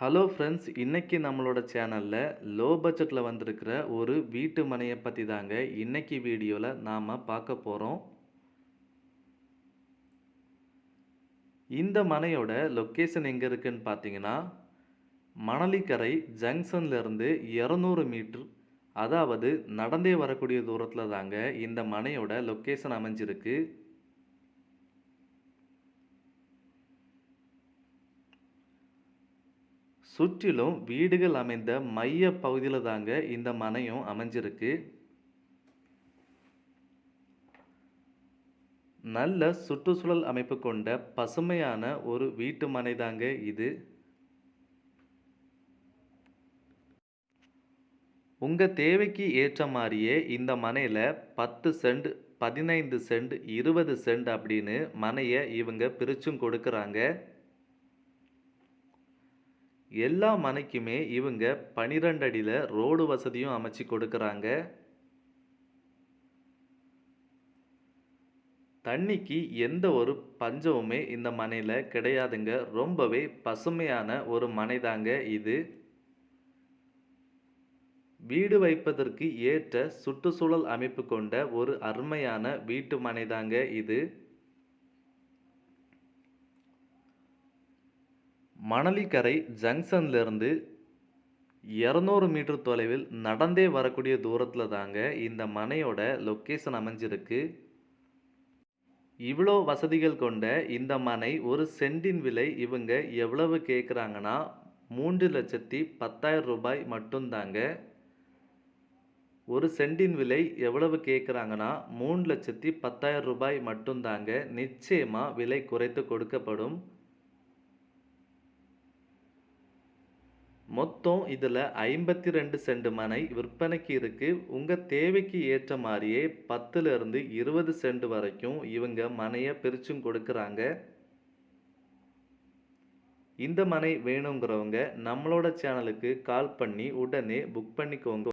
Hello friends இன்றைக்கி நம்மளோட சேனலில் லோ பட்ஜெட்டில் வந்திருக்கிற ஒரு வீட்டு மனையை பற்றி தாங்க இன்னைக்கு வீடியோவில் நாம் பார்க்க போகிறோம் இந்த மனையோட லொக்கேஷன் எங்கே இருக்குதுன்னு பார்த்தீங்கன்னா மணலிக்கரை ஜங்ஷன்லேருந்து இரநூறு மீட்ரு அதாவது நடந்தே வரக்கூடிய தூரத்தில் தாங்க இந்த மனையோட லொக்கேஷன் அமைஞ்சிருக்கு. சுற்றிலும் வீடுகள் அமைந்த மைய பகுதியில் தாங்க இந்த மனையும் அமைஞ்சிருக்கு. நல்ல சுற்றுச்சூழல் அமைப்பு கொண்ட பசுமையான ஒரு வீட்டு மனை தாங்க இது. உங்கள் தேவைக்கு ஏற்ற மாதிரியே இந்த மனையில் பத்து சென்ட் பதினைந்து சென்ட் இருபது சென்ட் அப்படின்னு மனையை இவங்க பிரிச்சும் கொடுக்குறாங்க. எல்லா மனைக்குமே இவங்க பனிரெண்டு அடியில் ரோடு வசதியும் அமைச்சு கொடுக்குறாங்க. தண்ணிக்கு எந்த ஒரு பஞ்சமுமே இந்த மனையில் கிடையாதுங்க. ரொம்பவே பசுமையான ஒரு மனை தாங்க இது. வீடு வைப்பதற்கு ஏற்ற சுற்றுச்சூழல் அமைப்பு கொண்ட ஒரு அருமையான வீட்டு மனைதாங்க இது. மணலிக்கரை ஜங்ஷன்லேருந்து இரநூறு மீட்டர் தொலைவில் நடந்தே வரக்கூடிய தூரத்தில் தாங்க இந்த மனையோட லொக்கேஷன் அமைஞ்சிருக்கு. இவ்வளோ வசதிகள் கொண்ட இந்த மனை ஒரு சென்டின் விலை இவங்க எவ்வளவு கேட்குறாங்கன்னா மூன்று லட்சத்தி பத்தாயிரம் ரூபாய் மட்டும்தாங்க. ஒரு சென்டின் விலை எவ்வளவு கேட்குறாங்கன்னா மூணு லட்சத்தி பத்தாயிரம் ரூபாய் மட்டும்தாங்க நிச்சயமாக விலை குறைத்து கொடுக்கப்படும். மொத்தம் இதில் ஐம்பத்தி ரெண்டு சென்ட் மனை விற்பனைக்கு இருக்குது உங்கள் தேவைக்கு ஏற்ற மாதிரியே பத்துலேருந்து இருபது சென்ட் வரைக்கும் இவங்க மனையை பிரிச்சும் கொடுக்குறாங்க. இந்த மனை வேணுங்கிறவங்க நம்மளோட சேனலுக்கு கால் பண்ணி உடனே புக் பண்ணிக்கோங்க.